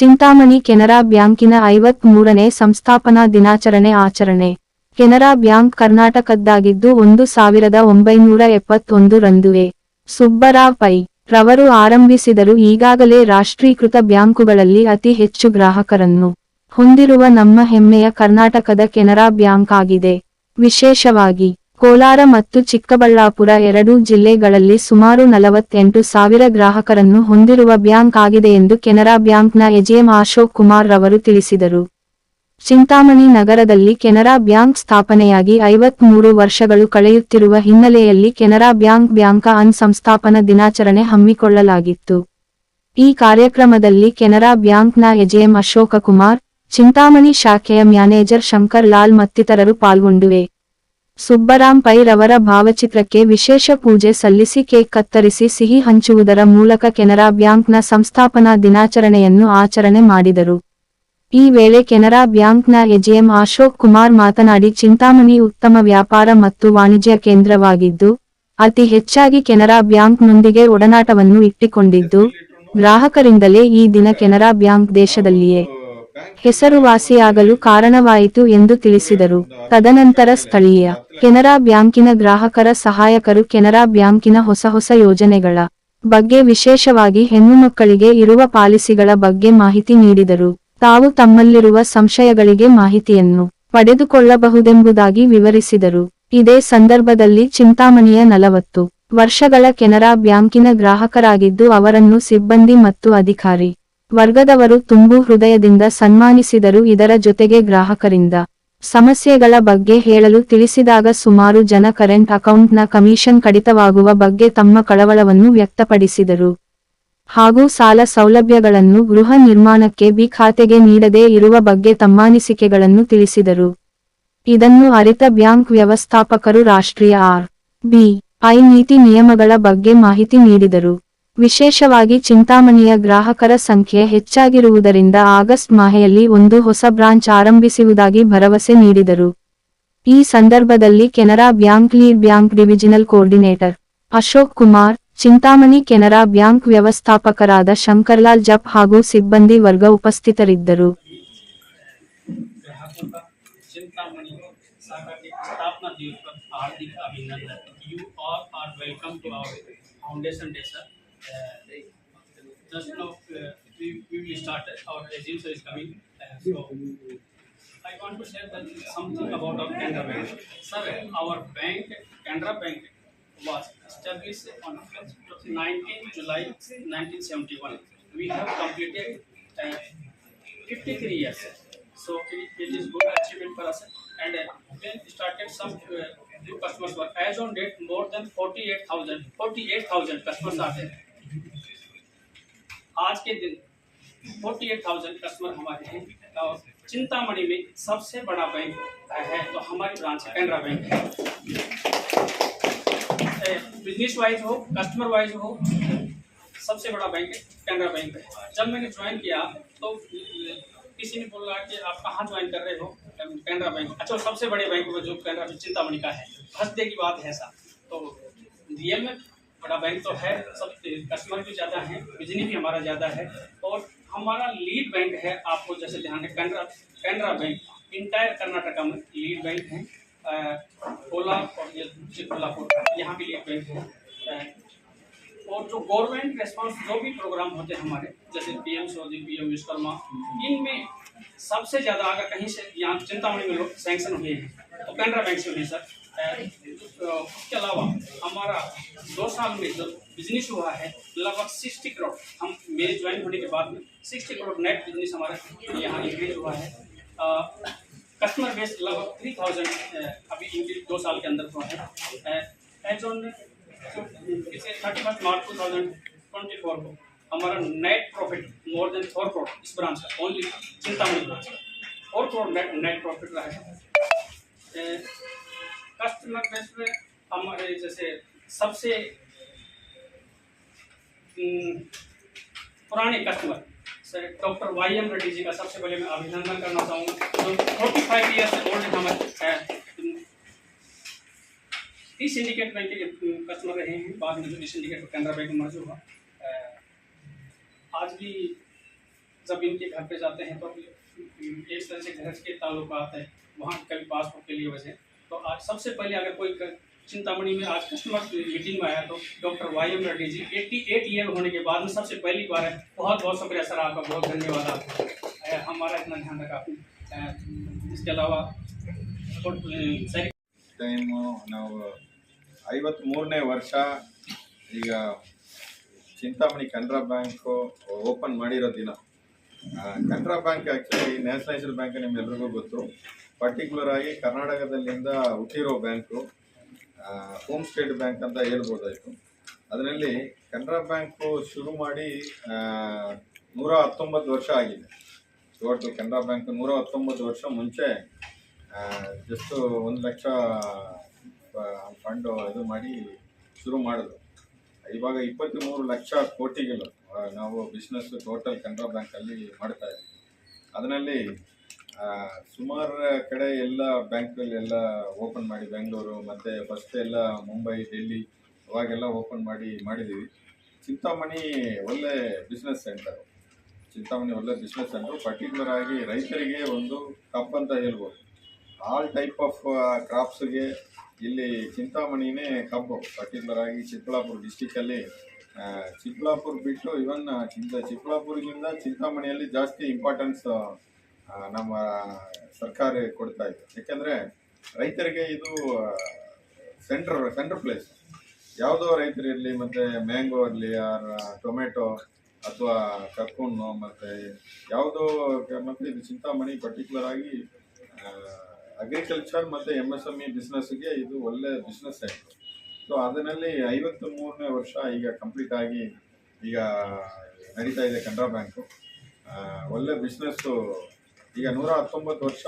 ಚಿಂತಾಮಣಿ ಕೆನರಾ ಬ್ಯಾಂಕಿನ ಐವತ್ ಮೂರನೇ ಸಂಸ್ಥಾಪನಾ ದಿನಾಚರಣೆ ಆಚರಣೆ. ಕೆನರಾ ಬ್ಯಾಂಕ್ ಕರ್ನಾಟಕದ್ದಾಗಿದ್ದು ಒಂದು ಸಾವಿರದ ಒಂಬೈನೂರ ಎಪ್ಪತ್ತೊಂದು ರಂದುವೆ ಸುಬ್ಬರಾವ್ ಪೈ ರವರು ಆರಂಭಿಸಿದರು ಈಗಾಗಲೇ ರಾಷ್ಟ್ರೀಕೃತ ಬ್ಯಾಂಕುಗಳಲ್ಲಿ ಅತಿ ಹೆಚ್ಚು ಗ್ರಾಹಕರನ್ನು ಹೊಂದಿರುವ ನಮ್ಮ ಹೆಮ್ಮೆಯ ಕರ್ನಾಟಕದ ಕೆನರಾ ಬ್ಯಾಂಕ್ ಆಗಿದೆ. ವಿಶೇಷವಾಗಿ ಕೋಲಾರ ಮತ್ತು ಚಿಕ್ಕಬಳ್ಳಾಪುರ ಎರಡೂ ಜಿಲ್ಲೆಗಳಲ್ಲಿ ಸುಮಾರು ನಲವತ್ತೆಂಟು ಸಾವಿರ ಗ್ರಾಹಕರನ್ನು ಹೊಂದಿರುವ ಬ್ಯಾಂಕ್ ಆಗಿದೆ ಎಂದು ಕೆನರಾ ಬ್ಯಾಂಕ್ನ ಎಜಿಎಂ ಅಶೋಕ್ ಕುಮಾರ್ ರವರು ತಿಳಿಸಿದರು. ಚಿಂತಾಮಣಿ ನಗರದಲ್ಲಿ ಕೆನರಾ ಬ್ಯಾಂಕ್ ಸ್ಥಾಪನೆಯಾಗಿ ಐವತ್ಮೂರು ವರ್ಷಗಳು ಕಳೆಯುತ್ತಿರುವ ಹಿನ್ನೆಲೆಯಲ್ಲಿ ಕೆನರಾ ಬ್ಯಾಂಕ್ ಬ್ಯಾಂಕ ಅನ್ ಸಂಸ್ಥಾಪನಾ ದಿನಾಚರಣೆ ಹಮ್ಮಿಕೊಳ್ಳಲಾಗಿತ್ತು. ಈ ಕಾರ್ಯಕ್ರಮದಲ್ಲಿ ಕೆನರಾ ಬ್ಯಾಂಕ್ನ ಎಜೆಎಂ ಅಶೋಕ ಕುಮಾರ್, ಚಿಂತಾಮಣಿ ಶಾಖೆಯ ಮ್ಯಾನೇಜರ್ ಶಂಕರ್ ಲಾಲ್ ಮತ್ತಿತರರು ಪಾಲ್ಗೊಂಡುವೆ. ಸುಬ್ಬರಾಂ ಪೈ ರವರ ಭಾವಚಿತ್ರಕ್ಕೆ ವಿಶೇಷ ಪೂಜೆ ಸಲ್ಲಿಸಿ ಕೇಕ್ ಕತ್ತರಿಸಿ ಸಿಹಿ ಹಂಚುವುದರ ಮೂಲಕ ಕೆನರಾ ಬ್ಯಾಂಕ್ನ ಸಂಸ್ಥಾಪನಾ ದಿನಾಚರಣೆಯನ್ನು ಆಚರಣೆ ಮಾಡಿದರು. ಈ ವೇಳೆ ಕೆನರಾ ಬ್ಯಾಂಕ್ನ ಎಜಿಎಂ ಅಶೋಕ್ ಕುಮಾರ್ ಮಾತನಾಡಿ, ಚಿಂತಾಮಣಿ ಉತ್ತಮ ವ್ಯಾಪಾರ ಮತ್ತು ವಾಣಿಜ್ಯ ಕೇಂದ್ರವಾಗಿದ್ದು, ಅತಿ ಹೆಚ್ಚಾಗಿ ಕೆನರಾ ಬ್ಯಾಂಕ್ನೊಂದಿಗೆ ಒಡನಾಟವನ್ನು ಇಟ್ಟಿಕೊಂಡಿದ್ದು, ಗ್ರಾಹಕರಿಂದಲೇ ಈ ದಿನ ಕೆನರಾ ಬ್ಯಾಂಕ್ ದೇಶದಲ್ಲಿಯೇ ಹೆಸರುವಾಸಿಯಾಗಲು ಕಾರಣವಾಯಿತು ಎಂದು ತಿಳಿಸಿದರು. ತದನಂತರ ಸ್ಥಳೀಯ ಕೆನರಾ ಬ್ಯಾಂಕಿನ ಗ್ರಾಹಕರ ಸಹಾಯಕರು ಕೆನರಾ ಬ್ಯಾಂಕಿನ ಹೊಸ ಹೊಸ ಯೋಜನೆಗಳ ಬಗ್ಗೆ ವಿಶೇಷವಾಗಿ ಹೆಣ್ಣು ಮಕ್ಕಳಿಗೆ ಇರುವ ಪಾಲಿಸಿಗಳ ಬಗ್ಗೆ ಮಾಹಿತಿ ನೀಡಿದರು. ತಾವು ತಮ್ಮಲ್ಲಿರುವ ಸಂಶಯಗಳಿಗೆ ಮಾಹಿತಿಯನ್ನು ಪಡೆದುಕೊಳ್ಳಬಹುದೆಂಬುದಾಗಿ ವಿವರಿಸಿದರು. ಇದೇ ಸಂದರ್ಭದಲ್ಲಿ ಚಿಂತಾಮಣಿಯ ನಲವತ್ತು ವರ್ಷಗಳ ಕೆನರಾ ಬ್ಯಾಂಕಿನ ಗ್ರಾಹಕರಾಗಿದ್ದು ಅವರನ್ನು ಸಿಬ್ಬಂದಿ ಮತ್ತು ಅಧಿಕಾರಿ ವರ್ಗದವರು ತುಂಬು ಹೃದಯದಿಂದ ಸನ್ಮಾನಿಸಿದರು ಇದರ ಜೊತೆಗೆ ಗ್ರಾಹಕರಿಂದ. ಸಮಸ್ಯೆಗಳ ಬಗ್ಗೆ ಹೇಳಲು ತಿಳಿಸಿದಾಗ ಸುಮಾರು ಜನ ಕರೆಂಟ್ ಅಕೌಂಟ್ನ ಕಮಿಷನ್ ಕಡಿತವಾಗುವ ಬಗ್ಗೆ ತಮ್ಮ ಕಳವಳವನ್ನು ವ್ಯಕ್ತಪಡಿಸಿದರು. ಹಾಗೂ ಸಾಲ ಸೌಲಭ್ಯಗಳನ್ನು ಗೃಹ ನಿರ್ಮಾಣಕ್ಕೆ ಬಿ ಖಾತೆಗೆ ನೀಡದೇ ಇರುವ ಬಗ್ಗೆ ತಮ್ಮಾನಿಸಿಕೆಗಳನ್ನು ತಿಳಿಸಿದರು. ಇದನ್ನು ಅರಿತ ಬ್ಯಾಂಕ್ ವ್ಯವಸ್ಥಾಪಕರು ರಾಷ್ಟ್ರೀಯ ಆರ್ ಬಿ ಐ ನೀತಿ ನಿಯಮಗಳ ಬಗ್ಗೆ ಮಾಹಿತಿ ನೀಡಿದರು. ವಿಶೇಷವಾಗಿ ಚಿಂತಾಮಣಿಯ ಗ್ರಾಹಕರ ಸಂಖ್ಯೆ ಹೆಚ್ಚಾಗಿರುವುದರಿಂದ ಆಗಸ್ಟ್ ಮಾಹೆಯಲ್ಲಿ ಒಂದು ಹೊಸ ಬ್ರಾಂಚ್ ಆರಂಭಿಸುವುದಾಗಿ ಭರವಸೆ ನೀಡಿದರು. ಈ ಸಂದರ್ಭದಲ್ಲಿ Canara bank lead bank divisional coordinator Ashok Kumar, Chintamani Canara bank ವ್ಯವಸ್ಥಾಪಕರಾದ Shankarlal ಜಪ್ ಹಾಗೂ ಸಿಬ್ಬಂದಿ ವರ್ಗ ಉಪಸ್ಥಿತರಿದ್ದರು. Foundation day sir just now we, we will start our regime is coming. so I want to say that something about our Canara Bank. Sir, our bank, Canara Bank, was established on 19 July 1971. We have completed uh, 53 years. So it, it is good achievement for us. And uh, started some uh, new customers. As on date, more than 48,000 48000 customers are there. आज के दिन 48,000 customer हमारे हैं। और चिंतामणि में सबसे बड़ा bank है तो हमारी ब्रांच है कैनरा बैंक बिज़नेस वाइज हो कस्टमर वाइज हो सबसे बड़ा बैंक कैनरा बैंक है। जब मैंने ज्वाइन किया तो किसी ने बोला कि आप कहाँ ज्वाइन कर रहे हो? कैनरा बैंक अच्छा सबसे बड़े बैंक में जो कैनरा चिंतामणि का है। हंसने की बात है ऐसा। तो रियल में बड़ा बैंक तो है, सब कस्टमर भी ज़्यादा है बिजली भी हमारा ज़्यादा है, और हमारा लीड बैंक है, आपको जैसे ध्यान है कैनरा कैनरा बैंक इंटायर कर्नाटका में लीड बैंक है कोल्हापुर कोलापुर यहाँ भी लीड बैंक है और जो गवर्नमेंट रेस्पॉन्स जो भी प्रोग्राम होते हैं हमारे, जैसे पी एम सोदी पी एम विश्वकर्मा इनमें सबसे ज़्यादा अगर कहीं से यहाँ चिंतामणि में लोग सेंक्शन हुए हैं तो कैनरा बैंक से हुए सर उसके अलावा हमारा दो साल में जो बिज़नेस हुआ है, लगभग सिक्सटी करोड़ हम मेरे ज्वाइन होने के बाद में सिक्सटी करोड़ नेट बिज़नेस हमारा यहाँ इंक्रीज हुआ है। कस्टमर बेस लगभग थ्री थाउज़ेंड अभी इंक्रीज दो साल के अंदर हुआ है। As on thirty first March two thousand twenty four को हमारा net profit more than four crore इस ब्रांच का ओनली चिंतामणि ब्रांच का। फोर करोड़ नेट प्रॉफिट रहा है। कस्टमर बेस में हमारे जैसे सबसे हम्म, पुराने customer sir doctor Y M Reddy ji का सबसे पहले मैं अभिनंदन करना चाहूँगा। फोर्टी फाइव ईयर्स ओल्ड हमारे ई सिंडिकेट बैंक के कस्टमर रहे हैं। बाद में जो ई सिंडिकेट कैनरा बैंक मर्ज हुआ आज भी जब इनके घर पे जाते हैं तो एक तरह से घर के ताल्लुक आते हैं वहाँ कभी पासपोर्ट के लिए वजह। तो आज सबसे पहले अगर कोई क- चिंतामणि में आज कस्टमर मीटिंग में आया तो doctor Y M Reddy ji 88 year होने के बाद में सबसे पहली बार है बहुत बहुत शुक्रिया सर आपका बहुत धन्यवाद आपको अ, हमारा इतना ध्यान रखा आपने अ, इसके अलावा और, अ, सर ಟೈಮು ನಾವು ಐವತ್ತ್ಮೂರನೇ ವರ್ಷ ಈಗ ಚಿಂತಾಮಣಿ ಕೆನರಾ ಬ್ಯಾಂಕು ಓಪನ್ ಮಾಡಿರೋ ದಿನ ಆ, Canara bank actually nationalised bank ನಿಮ್ಗೆಲ್ರಿಗೂ ಗೊತ್ತು. ಪರ್ಟಿಕ್ಯುಲರ್ ಆಗಿ ಕರ್ನಾಟಕದಲ್ಲಿಂದ ಹುಟ್ಟಿರೋ ಬ್ಯಾಂಕು ಹೋಮ್ ಸ್ಟೇಟ್ ಬ್ಯಾಂಕ್ ಅಂತ ಹೇಳ್ಬೋದಾಯಿತು. ಅದರಲ್ಲಿ ಕೆನರಾ ಬ್ಯಾಂಕು ಶುರು ಮಾಡಿ ನೂರ ಹತ್ತೊಂಬತ್ತು ವರ್ಷ ಆಗಿದೆ. ಇವತ್ತು ಕೆನರಾ ಬ್ಯಾಂಕ್ ನೂರ ಹತ್ತೊಂಬತ್ತು ವರ್ಷ ಮುಂಚೆ ಜಸ್ಟು ಒಂದು ಲಕ್ಷ ಫಂಡು ಇದು ಮಾಡಿ ಶುರು ಮಾಡಿದ್ರು. ಇವಾಗ ಇಪ್ಪತ್ತ್ಮೂರು ಲಕ್ಷ ಕೋಟಿಗಳು ನಾವು ಬಿಸ್ನೆಸ್ ಟೋಟಲ್ ಕೆನರಾ ಬ್ಯಾಂಕಲ್ಲಿ ಮಾಡ್ತಾ ಇದ್ದೀವಿ. ಅದರಲ್ಲಿ ಸುಮಾರು ಕಡೆ ಎಲ್ಲ ಬ್ಯಾಂಕಲ್ಲಿ ಎಲ್ಲ ಓಪನ್ ಮಾಡಿ ಬೆಂಗಳೂರು ಮತ್ತು ಫಸ್ಟ್ ಎಲ್ಲ ಮುಂಬೈ ಡೆಲ್ಲಿ ಅವಾಗೆಲ್ಲ ಓಪನ್ ಮಾಡಿ ಮಾಡಿದ್ದೀವಿ ಚಿಂತಾಮಣಿ ಒಳ್ಳೆ ಬಿಸ್ನೆಸ್ ಸೆಂಟರು ಚಿಂತಾಮಣಿ ಒಳ್ಳೆ ಬಿಸ್ನೆಸ್ ಸೆಂಟ್ರು ಪರ್ಟಿಕ್ಯುಲರ್ ಆಗಿ ರೈತರಿಗೆ ಒಂದು ಕಪ್ ಅಂತ ಹೇಳ್ಬೋದು. ಆಲ್ ಟೈಪ್ ಆಫ್ ಕ್ರಾಪ್ಸ್ಗೆ ಇಲ್ಲಿ ಚಿಂತಾಮಣಿನೇ ಕಬ್ಬು ಪರ್ಟಿಕ್ಯುಲರ್ ಆಗಿ ಚಿಕ್ಕಬಳ್ಳಾಪುರ ಡಿಸ್ಟಿಕಲ್ಲಿ ಚಿಕ್ಕಬಳ್ಳಾಪುರ ಬಿಟ್ಟು ಇವನ್ ಚಿಂತ ಚಿಕ್ಕಬಳ್ಳಾಪುರಗಿಂತ ಚಿಂತಾಮಣಿಯಲ್ಲಿ ಜಾಸ್ತಿ ಇಂಪಾರ್ಟೆನ್ಸ್ ನಮ್ಮ ಸರ್ಕಾರ ಕೊಡ್ತಾ ಇದೆ. ಯಾಕೆಂದರೆ ರೈತರಿಗೆ ಇದು ಸೆಂಟ್ರ್ ಸೆಂಟ್ರ್ ಪ್ಲೇಸ್ ಯಾವುದೋ ರೈತರು ಇರಲಿ, ಮತ್ತು ಮ್ಯಾಂಗೋ ಇರಲಿ, ಆರ್ ಟೊಮೆಟೊ ಅಥವಾ ಕರ್ಕೊಂಡು ಮತ್ತು ಯಾವುದೋ ಮತ್ತು ಇದು ಚಿಂತಾಮಣಿ ಪರ್ಟಿಕ್ಯುಲರ್ ಆಗಿ ಅಗ್ರಿಕಲ್ಚರ್ ಮತ್ತು ಎಂ ಎಸ್ ಎಂ ಇ ಬಿಸ್ನೆಸ್ಗೆ ಇದು ಒಳ್ಳೆ ಬಿಸ್ನೆಸ್ ಸೆಂಟ್ರ್ ಸೊ ಅದರಲ್ಲಿ ಐವತ್ತು ಮೂರನೇ ವರ್ಷ ಈಗ ಕಂಪ್ಲೀಟ್ ಆಗಿ ಈಗ ನಡೀತಾ ಇದೆ ಕೆನರಾ ಬ್ಯಾಂಕು. ಒಳ್ಳೆ ಬಿಸ್ನೆಸ್ಸು ಈಗ ನೂರ ಹತ್ತೊಂಬತ್ತು ವರ್ಷ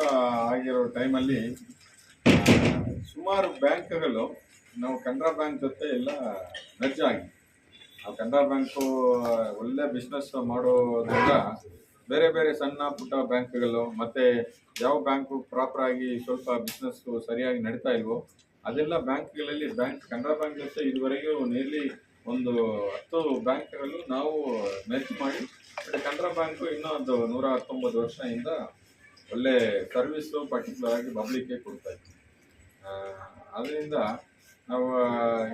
ಆಗಿರೋ ಟೈಮಲ್ಲಿ ಸುಮಾರು ಬ್ಯಾಂಕ್ಗಳು ನಾವು ಕೆನರಾ ಬ್ಯಾಂಕ್ ಜೊತೆ ಎಲ್ಲ ಮೆರ್ಜ್ ಆಗಿ. ಆ ಕೆನರಾ ಬ್ಯಾಂಕು, ಒಳ್ಳೆ ಬಿಸ್ನೆಸ್ ಮಾಡೋದ್ರಿಂದ ಬೇರೆ ಬೇರೆ ಸಣ್ಣ ಪುಟ್ಟ ಬ್ಯಾಂಕ್ಗಳು ಮತ್ತು ಯಾವ ಬ್ಯಾಂಕು ಪ್ರಾಪರ್ ಆಗಿ ಸ್ವಲ್ಪ ಬಿಸ್ನೆಸ್ಸು ಸರಿಯಾಗಿ ನಡೀತಾ ಇಲ್ವೋ ಅದೆಲ್ಲ ಬ್ಯಾಂಕ್ಗಳಲ್ಲಿ ಬ್ಯಾಂಕ್, ಕೆನರಾ ಬ್ಯಾಂಕ್ ಜೊತೆ ಇದುವರೆಗೂ ನಿಯರ್ಲಿ ಒಂದು ಹತ್ತು ಬ್ಯಾಂಕ್ಗಳು ನಾವು ಮೆರ್ಜ್ ಮಾಡಿ ಬಟ್ ಕೆನರಾ ಬ್ಯಾಂಕು ಇನ್ನೂ ಒಂದು ನೂರ ಹತ್ತೊಂಬತ್ತು ವರ್ಷದಿಂದ ಒಳ್ಳೆ ಸರ್ವಿಸು ಪರ್ಟಿಕ್ಯುಲರ್ ಆಗಿ ಪಬ್ಲಿಕ್ಗೆ ಕೊಡ್ತಾ ಇತ್ತು ಅದರಿಂದ ನಾವು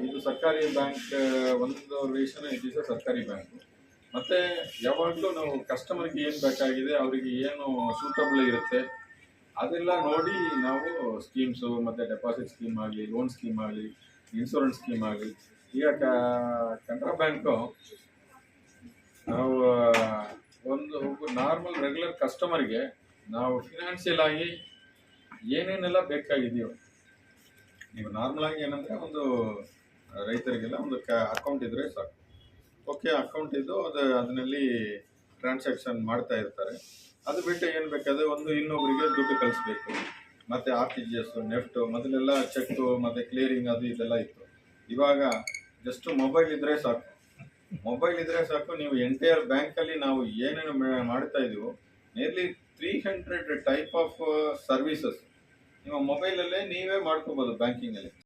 ಇದು ಸರ್ಕಾರಿ ಬ್ಯಾಂಕ್, ಒಂದು ರೀಸನ್ ಇದು ಈಸ್ ಸರ್ಕಾರಿ ಬ್ಯಾಂಕು. ಮತ್ತು ಯಾವಾಗಲೂ ನಾವು ಕಸ್ಟಮರ್ಗೆ ಏನು ಬೇಕಾಗಿದೆ, ಅವರಿಗೆ ಏನು ಸೂಟಬಲ್ ಇರುತ್ತೆ ಅದೆಲ್ಲ ನೋಡಿ ನಾವು ಸ್ಕೀಮ್ಸು ಮತ್ತು ಡೆಪಾಸಿಟ್ ಸ್ಕೀಮ್ ಆಗಲಿ, ಲೋನ್ ಸ್ಕೀಮ್ ಆಗಲಿ ಇನ್ಶೂರೆನ್ಸ್ ಸ್ಕೀಮ್ ಆಗಲಿ, ಈಗ ಕೆನರಾ ಬ್ಯಾಂಕು ನಾವು ಒಂದು ನಾರ್ಮಲ್ ರೆಗ್ಯುಲರ್ ಕಸ್ಟಮರ್ಗೆ ನಾವು ಫಿನಾನ್ಷಿಯಲ್ ಆಗಿ ಏನೇನೆಲ್ಲ ಬೇಕಾಗಿದೆಯೋ, ನೀವು ನಾರ್ಮಲ್ ಆಗಿ ಏನಂದರೆ ಒಂದು ರೈತರಿಗೆಲ್ಲ ಒಂದು ಕ ಅಕೌಂಟ್ ಇದ್ದರೆ ಸಾಕು. ಓಕೆ ಅಕೌಂಟ್ ಇದ್ದು ಅದು, ಅದರಲ್ಲಿ ಟ್ರಾನ್ಸಾಕ್ಷನ್ ಮಾಡ್ತಾ ಇರ್ತಾರೆ. ಅದು ಬಿಟ್ಟು ಏನು ಬೇಕಾದ್ರೆ ಒಂದು ಇನ್ನೊಬ್ಬರಿಗೆ ದುಡ್ಡು ಕಳಿಸ್ಬೇಕು. ಮತ್ತು R T G S NEFT ಮೊದಲೆಲ್ಲ ಚೆಕ್ಕು ಮತ್ತು ಕ್ಲಿಯರಿಂಗ್ ಅದು ಇದೆಲ್ಲ ಇತ್ತು. ಇವಾಗ ಜಸ್ಟ್ ಮೊಬೈಲ್ ಇದ್ದರೆ ಸಾಕು. ಮೊಬೈಲ್ ಇದ್ದರೆ ಸಾಕು, ನೀವು ಎಂಟೈರ್ ಬ್ಯಾಂಕಲ್ಲಿ ನಾವು ಏನೇನು ಮಾಡ್ತಾ ಇದೀವೋ nearly three hundred type of services ನಿಮ್ಮ ಮೊಬೈಲಲ್ಲೇ ನೀವೇ ಮಾಡ್ಕೋಬೋದು ಬ್ಯಾಂಕಿಂಗಲ್ಲಿ